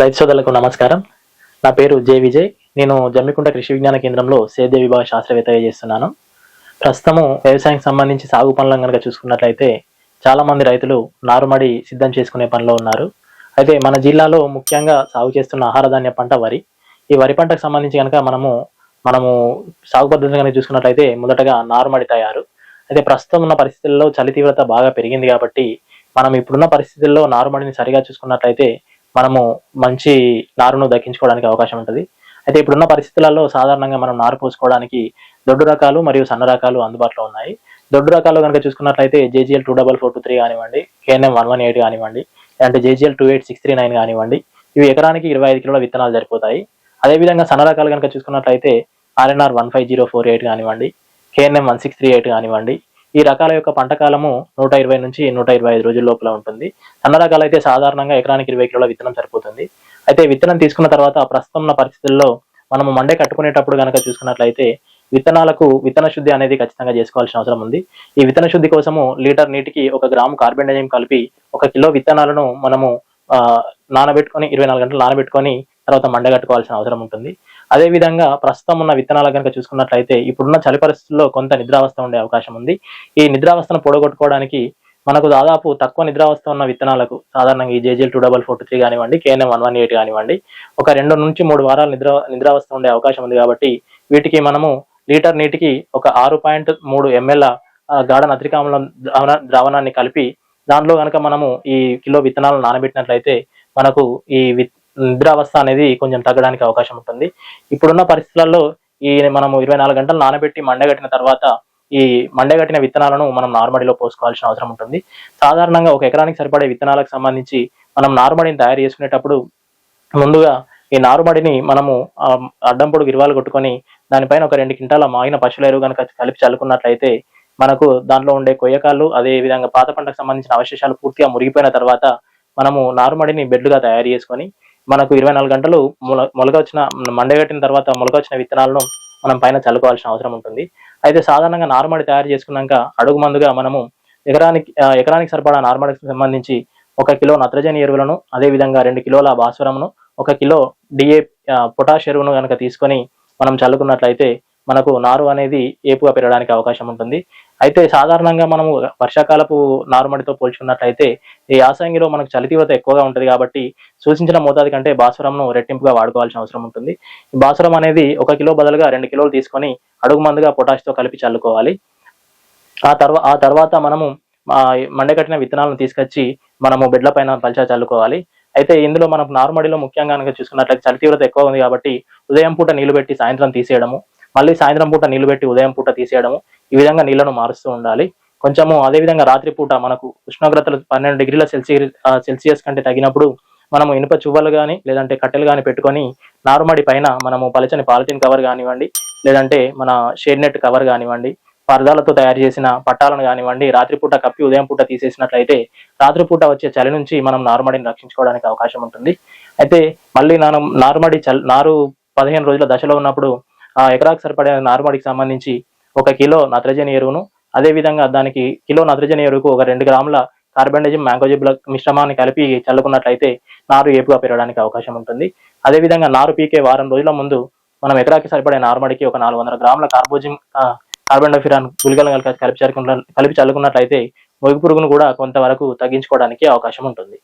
రైతు సోదరులకు నమస్కారం. నా పేరు జే విజయ్. నేను జమ్మికుంట కృషి విజ్ఞాన కేంద్రంలో సేద్య విభాగ శాస్త్రవేత్తగా చేస్తున్నాను. ప్రస్తుతము వ్యవసాయానికి సంబంధించి సాగు పనులను కనుక చూసుకున్నట్లయితే చాలా మంది రైతులు నారుమడి సిద్ధం చేసుకునే పనిలో ఉన్నారు. అయితే మన జిల్లాలో ముఖ్యంగా సాగు చేస్తున్న ఆహార ధాన్య పంట వరి. ఈ వరి పంటకు సంబంధించి కనుక మనము మనము సాగు పద్ధతిని కనుక చూసుకున్నట్లయితే మొదటగా నారుమడి తయారు. అయితే ప్రస్తుతం ఉన్న పరిస్థితుల్లో చలి తీవ్రత బాగా పెరిగింది కాబట్టి మనం ఇప్పుడున్న పరిస్థితుల్లో నారుమడిని సరిగా చూసుకున్నట్లయితే మనము మంచి నారును దక్కించుకోవడానికి అవకాశం ఉంటుంది. అయితే ఇప్పుడున్న పరిస్థితులలో సాధారణంగా మనం నారు పోసుకోవడానికి దొడ్డు రకాలు మరియు సన్న రకాలు అందుబాటులో ఉన్నాయి. దొడ్డు రకాలు కనుక చూసుకున్నట్లయితే JGL two double four two three కానివ్వండి కేఎన్ఎం వన్ వన్ ఎయిట్ కానివ్వండి లేదంటే JGL two eight six three nine కానివ్వండి ఇవి ఎకరానికి ఇరవై ఐదు కిలోల విత్తనాలు సరిపోతాయి. అదేవిధంగా సన్న రకాలు కనుక చూసుకున్నట్లయితే RNR one five zero four eight కానివ్వండి KNM one six three eight కానివ్వండి ఈ రకాల యొక్క పంట కాలము నూట ఇరవై నుంచి నూట ఇరవై ఐదు రోజుల లోపల ఉంటుంది. సన్న రకాలు అయితే సాధారణంగా ఎకరానికి ఇరవై కిలోల విత్తనం సరిపోతుంది. అయితే విత్తనం తీసుకున్న తర్వాత ప్రస్తుతం ఉన్న పరిస్థితుల్లో మనము మండే కట్టుకునేటప్పుడు కనుక చూసుకున్నట్లయితే విత్తనాలకు విత్తన శుద్ధి అనేది ఖచ్చితంగా చేసుకోవాల్సిన అవసరం ఉంది. ఈ విత్తన శుద్ధి కోసము లీటర్ నీటికి ఒక గ్రాము కార్బన్ కార్బెండజైమ్ కలిపి ఒక కిలో విత్తనాలను మనము నానబెట్టుకొని ఇరవై నాలుగు గంటలు నానబెట్టుకొని తర్వాత మండగట్టుకోవాల్సిన అవసరం ఉంటుంది. అదే విధంగా ప్రస్తుతం ఉన్న విత్తనాలు కనుక చూసుకున్నట్లయితే ఇప్పుడున్న చలి పరిస్థితుల్లో కొంత నిద్రావస్థ ఉండే అవకాశం ఉంది. ఈ నిద్రావస్థను పొడగొట్టుకోవడానికి మనకు దాదాపు తక్కువ నిద్రావస్థ ఉన్న విత్తనాలకు సాధారణంగా ఈ JGL two double four three కానివ్వండి కేఎన్ఎం వన్ వన్ ఎయిట్ కానివ్వండి ఒక రెండు నుంచి మూడు వారాలు నిద్ర నిద్రావస్థ ఉండే అవకాశం ఉంది కాబట్టి వీటికి మనము లీటర్ నీటికి ఒక ఆరు పాయింట్ మూడు ఎంఎల్ గాఢ నత్రికామ్లం ద్రావణ ద్రావణాన్ని కలిపి దాంట్లో కనుక మనము ఈ కిలో విత్తనాలను నానబెట్టినట్లయితే మనకు ఈ విత్ నిద్రావస్థ అనేది కొంచెం తగ్గడానికి అవకాశం ఉంటుంది. ఇప్పుడున్న పరిస్థితులలో ఈ మనము ఇరవై నాలుగు గంటలు నానబెట్టి మండగట్టిన తర్వాత ఈ మండగట్టిన విత్తనాలను మనం నార్మడిలో పోసుకోవాల్సిన అవసరం ఉంటుంది. సాధారణంగా ఒక ఎకరానికి సరిపడే విత్తనాలకు సంబంధించి మనం నారుమడిని తయారు చేసుకునేటప్పుడు ముందుగా ఈ నారుమడిని మనము అడ్డం పొడుగు ఇరువాలు కొట్టుకొని దానిపైన ఒక రెండు క్వింటాల మాగిన పశువుల ఎరువు కనుక కలిపి చల్లుకున్నట్లయితే మనకు దాంట్లో ఉండే కొయ్యకాలు అదే విధంగా పాత పంటకు సంబంధించిన అవశేషాలు పూర్తిగా మురిగిపోయిన తర్వాత మనము నారుమడిని బెడ్లుగా తయారు చేసుకొని మనకు ఇరవై నాలుగు గంటలు మొల మొలక వచ్చిన మండగట్టిన తర్వాత మొలక వచ్చిన విత్తనాలను మనం పైన చల్లుకోవాల్సిన అవసరం ఉంటుంది. అయితే సాధారణంగా నార్మడి తయారు చేసుకున్నాక అడుగు మందుగా మనము ఎకరానికి ఎకరానికి సరిపడా నార్మడికి సంబంధించి ఒక కిలో నత్రజని ఎరువులను అదే విధంగా రెండు కిలోల భాస్వరమును ఒక కిలో డిఏ పొటాష్ ఎరువును కనుక తీసుకొని మనం చల్లుకున్నట్లయితే మనకు నారు అనేది ఏపుగా పెరగడానికి అవకాశం ఉంటుంది. అయితే సాధారణంగా మనము వర్షాకాలపు నారుమడితో పోల్చుకున్నట్లయితే ఈ యాసంగిలో మనకు చలి తీవ్రత ఎక్కువగా ఉంటుంది కాబట్టి సూచించిన మోతాదు కంటే బాసురంను రెట్టింపుగా వాడుకోవాల్సిన అవసరం ఉంటుంది. బాసురం భాస్వరం అనేది ఒక కిలో బదులుగా రెండు కిలోలు తీసుకొని అడుగు మందుగా పొటాష్తో కలిపి చల్లుకోవాలి. ఆ తర్వాత ఆ తర్వాత మనము మండకట్టిన విత్తనాలను తీసుకొచ్చి మనము బెడ్ల పైన పలిచా చల్లుకోవాలి. అయితే ఇందులో మనం నార్మడిలో ముఖ్యంగా కనుక చూసుకున్నట్లయితే చలి తీవ్రత ఎక్కువ ఉంది కాబట్టి ఉదయం పూట నీళ్ళు పెట్టి సాయంత్రం తీసేయడము. మళ్ళీ సాయంత్రం పూట నీళ్ళు పెట్టి ఉదయం పూట తీసేయడము. ఈ విధంగా నీళ్ళను మారుస్తూ ఉండాలి. కొంచెము అదే విధంగా రాత్రి పూట మనకు ఉష్ణోగ్రతలు పన్నెండు డిగ్రీల సెల్సియస్ సెల్సియస్ కంటే తగినప్పుడు మనము ఇనుప చువ్వలు కానీ లేదంటే కట్టెలు కానీ పెట్టుకొని నారుమడి పైన మనము పలచని పాలిథిన్ కవర్ కానివ్వండి లేదంటే మన షేడ్ నెట్ కవర్ కానివ్వండి పరదాలతో తయారు చేసిన పట్టాలను కానివ్వండి రాత్రిపూట కప్పి ఉదయం పూట తీసేసినట్లయితే రాత్రిపూట వచ్చే చలి నుంచి మనం నారుమడిని రక్షించుకోవడానికి అవకాశం ఉంటుంది. అయితే మళ్ళీ మనం నారుమడి చల్ నారు పదిహేను రోజుల దశలో ఉన్నప్పుడు ఆ ఎకరాకు సరిపడే నారుమడికి సంబంధించి ఒక కిలో నత్రజని ఎరువును అదే విధంగా దానికి కిలో నత్రజని ఎరువుకు ఒక రెండు గ్రాముల కార్బెండజిమ్ మ్యాంగోజిబ్ల మిశ్రమాన్ని కలిపి చల్లుకున్నట్లయితే నారు ఏపుగా పెరగడానికి అవకాశం ఉంటుంది. అదే విధంగా నారు పీకే వారం రోజుల ముందు మనం ఎకరాకి సరిపడే నారుమడికి ఒక నాలుగు వందల గ్రాముల కార్బోజిమ్ కార్బన్ డైఫిరాన్ గుళికలను కలిపి కలిపి చల్లుకున్న కలిపి చల్లుకున్నట్లయితే మొగి పురుగును కూడా కొంతవరకు తగ్గించుకోవడానికి అవకాశం ఉంటుంది.